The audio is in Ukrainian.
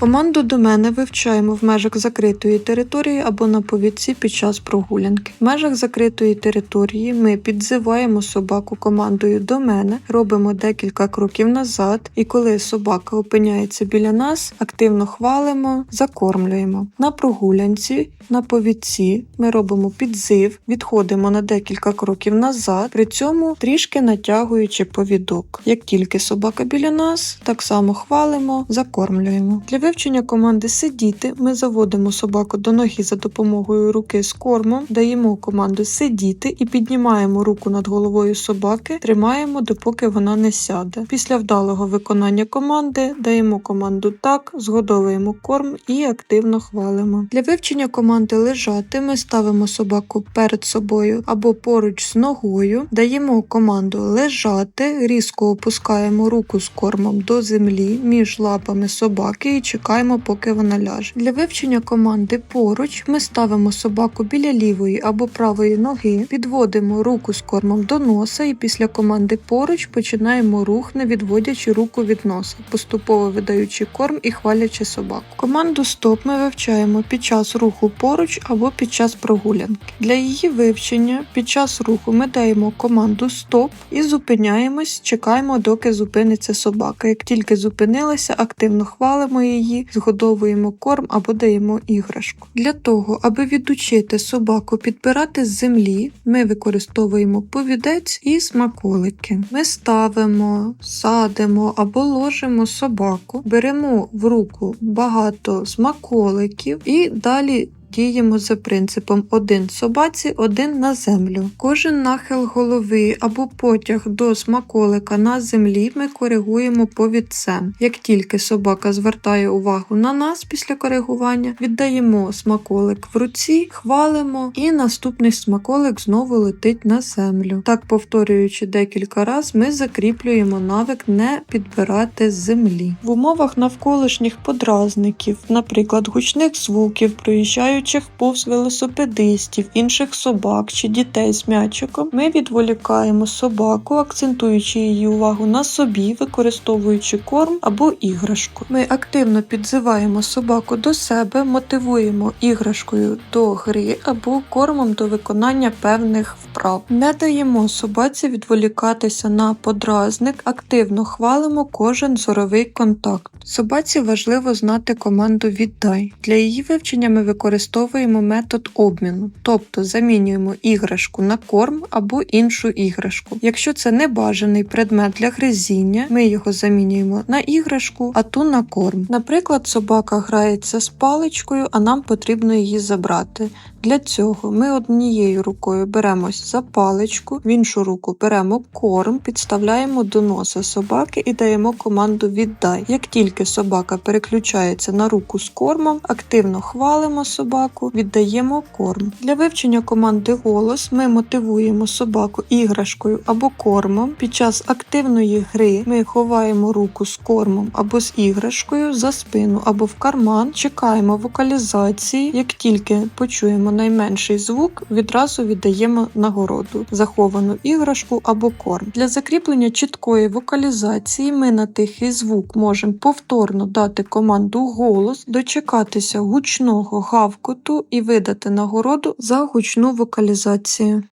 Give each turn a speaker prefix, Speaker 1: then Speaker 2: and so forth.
Speaker 1: Команду до мене вивчаємо в межах закритої території або на повідці під час прогулянки. В межах закритої території ми підзиваємо собаку командою до мене, робимо декілька кроків назад, і коли собака опиняється біля нас, активно хвалимо, закормлюємо. На прогулянці, на повідці ми робимо підзив, відходимо на декілька кроків назад, при цьому трішки натягуючи повідок. Як тільки собака біля нас, так само хвалимо, закормлюємо. Для вивчення команди сидіти ми заводимо собаку до ноги за допомогою руки з кормом, даємо команду сидіти і піднімаємо руку над головою собаки, тримаємо допоки вона не сяде. Після вдалого виконання команди даємо команду так, згодовуємо корм і активно хвалимо. Для вивчення команди лежати ми ставимо собаку перед собою або поруч з ногою, даємо команду лежати, різко опускаємо руку з кормом до землі між лапами собаки і чекаємо, поки вона ляже. Для вивчення команди поруч ми ставимо собаку біля лівої або правої ноги, підводимо руку з кормом до носа і після команди поруч починаємо рух, не відводячи руку від носа, поступово видаючи корм і хвалячи собаку. Команду стоп ми вивчаємо під час руху поруч або під час прогулянки. Для її вивчення під час руху ми даємо команду стоп і зупиняємось, чекаємо, доки зупиниться собака. Як тільки зупинилася, активно хвалимо її, згодовуємо корм або даємо іграшку. Для того, аби відучити собаку підбирати з землі, ми використовуємо повідець і смаколики. Ми ставимо, садимо або ложимо собаку, беремо в руку багато смаколиків і далі. Діємо за принципом один собаці, один на землю. Кожен нахил голови або потяг до смаколика на землі ми коригуємо повідцем. Як тільки собака звертає увагу на нас після коригування, віддаємо смаколик в руці, хвалимо, і наступний смаколик знову летить на землю. Так, повторюючи декілька разів, ми закріплюємо навик не підбирати землі. В умовах навколишніх подразників, наприклад, гучних звуків, проїжджаючих повз велосипедистів, інших собак чи дітей з м'ячиком, ми відволікаємо собаку, акцентуючи її увагу на собі, використовуючи корм або іграшку. Ми активно підзиваємо собаку до себе, мотивуємо іграшкою до гри або кормом до виконання певних вправ. Не даємо собаці відволікатися на подразник, активно хвалимо кожен зоровий контакт. Собаці важливо знати команду віддай. Для її вивчення ми використовуємо метод обміну, тобто замінюємо іграшку на корм або іншу іграшку. Якщо це небажаний предмет для гризіння, ми його замінюємо на іграшку, а ту на корм. Наприклад, собака грається з паличкою, а нам потрібно її забрати. Для цього ми однією рукою беремось за паличку, в іншу руку беремо корм, підставляємо до носа собаки і даємо команду віддай. Як тільки собака переключається на руку з кормом, активно хвалимо собаку, віддаємо корм. Для вивчення команди голос ми мотивуємо собаку іграшкою або кормом. Під час активної гри ми ховаємо руку з кормом або з іграшкою за спину або в карман, чекаємо вокалізації. Як тільки почуємо найменший звук, відразу віддаємо нагороду, заховану іграшку або корм. Для закріплення чіткої вокалізації ми на тихий звук можемо повторно дати команду голос, дочекатися гучного гавкоту і видати нагороду за гучну вокалізацію.